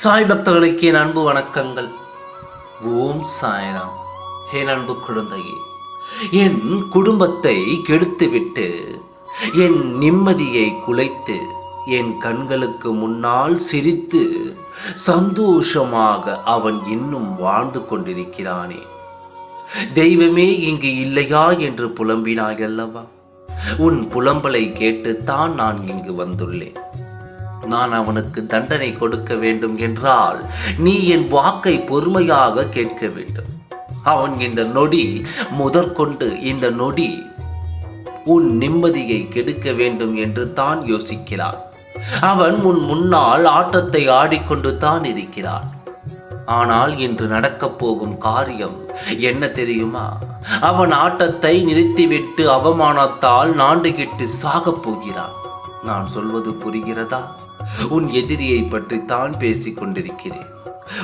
சாய் பக்தர்களுக்கு என் அன்பு வணக்கங்கள். ஓம் சாய்ராம். என் அன்பு குழந்தையே என் குடும்பத்தை கெடுத்துவிட்டு என் நிம்மதியை குலைத்து என் கண்களுக்கு முன்னால் சிரித்து சந்தோஷமாக அவன் இன்னும் வாழ்ந்து கொண்டிருக்கிறானே. தெய்வமே இங்கு இல்லையா என்று புலம்பினாய் அல்லவா? உன் புலம்பலை கேட்டுத்தான் நான் இங்கு வந்துள்ளேன். நான் அவனுக்கு தண்டனை கொடுக்க வேண்டும் என்றால் நீ என் வாக்கை பொறுமையாக கேட்க வேண்டும். அவன் இந்த நொடி முதற்கொண்டு இந்த நொடி உன் நிம்மதியை கெடுக்க வேண்டும் என்று தான் யோசிக்கிறான். அவன் உன் முன்னால் ஆட்டத்தை ஆடிக்கொண்டு தான் இருக்கிறான். ஆனால் இன்று நடக்கப் போகும் காரியம் என்ன தெரியுமா? அவன் ஆட்டத்தை நிறுத்திவிட்டு அவமானத்தால் நாண்டுகிட்டு சாகப் போகிறான். நான் சொல்வது புரிகிறதா? உன் எதிரியை பற்றி தான் பேசிக் கொண்டிருக்கிறேன்.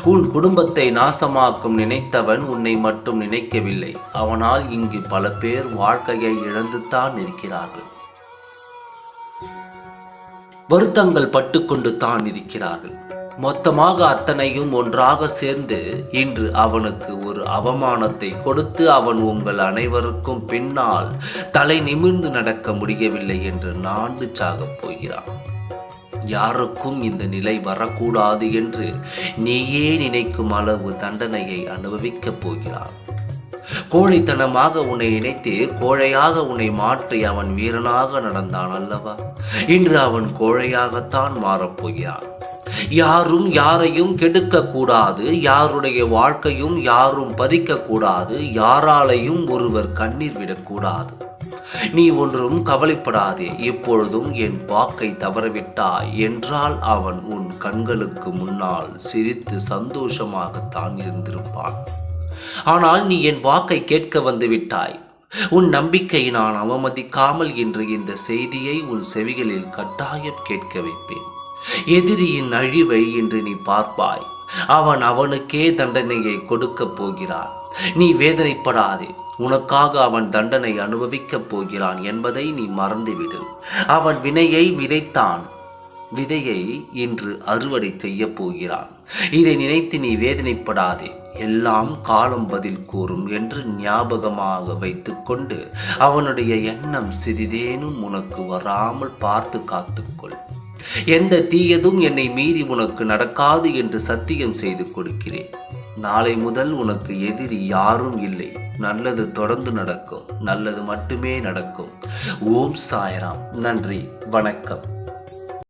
உன் குடும்பத்தை நாசமாக்கும் நினைத்தவன் உன்னை மட்டும் நினைக்கவில்லை. அவனால் இங்கு பல பேர் வாழ்க்கையை இழந்துத்தான் இருக்கிறார்கள். வருத்தங்கள் பட்டுக்கொண்டு தான் இருக்கிறார்கள். மொத்தமாக அத்தனையும் ஒன்றாக சேர்ந்து இன்று அவனுக்கு ஒரு அவமானத்தை கொடுத்து அவன் உங்கள் அனைவருக்கும் பின்னால் தலை நிமிர்ந்து நடக்க முடியவில்லை என்று நாண்டு சாகப் போகிறான். யாருக்கும் இந்த நிலை வரக்கூடாது என்று நீயே நினைக்கும் அளவு தண்டனையை அனுபவிக்கப் போகிறான் கோழைத்தனமாக உன்னை நினைத்து கோழையாக உன்னை மாற்றி அவன் வீரனாக நடந்தான் அல்லவா? இன்று அவன் கோழையாகத்தான் மாறப்போகிறான் யாரும் யாரையும் கெடுக்க கூடாது யாருடைய வாழ்க்கையும் யாரும் பறிக்க கூடாது யாராலையும் ஒருவர் கண்ணீர் விடக்கூடாது நீ ஒன்றும் கவலைப்படாதே இப்பொழுதும் என் வாக்கை தவறவிட்டாய் என்றால் அவன் உன் கண்களுக்கு முன்னால் சிரித்து சந்தோஷமாகத்தான் இருந்திருப்பான். ஆனால் நீ என் வாக்கை கேட்க வந்து விட்டாய். உன் நம்பிக்கை நான் அவமதிக்காமல் இன்று இந்த செய்தியை உன் செவிகளில் கட்டாயம் கேட்க வைப்பேன். எதிரியின் அழிவை இன்று நீ பார்ப்பாய். அவன் அவனுக்கே தண்டனையை கொடுக்கப் போகிறான். நீ வேதனைப்படாதே. உனக்காக அவன் தண்டனை அனுபவிக்கப் போகிறான் என்பதை நீ மறந்துவிடு. அவன் வினையை விதைத்தான். விதையை இன்று அறுவடை செய்ய போகிறான். இதை நினைத்து நீ வேதனைப்படாதே. எல்லாம் காலம் பதில் கூறும் என்று ஞாபகமாக வைத்துக்கொண்டு அவனுடைய எண்ணம் சிறிதேனும் உனக்கு வராமல் பார்த்து காத்துக்கொள். எந்த தீயதும் என்னை மீறி உனக்கு நடக்காது என்று சத்தியம் செய்து கொடுக்கிறேன். நாளை முதல் உனக்கு எதிரி யாரும் இல்லை. நல்லது தொடர்ந்து நடக்கும். நல்லது மட்டுமே நடக்கும். ஓம் சாயராம். நன்றி. வணக்கம்.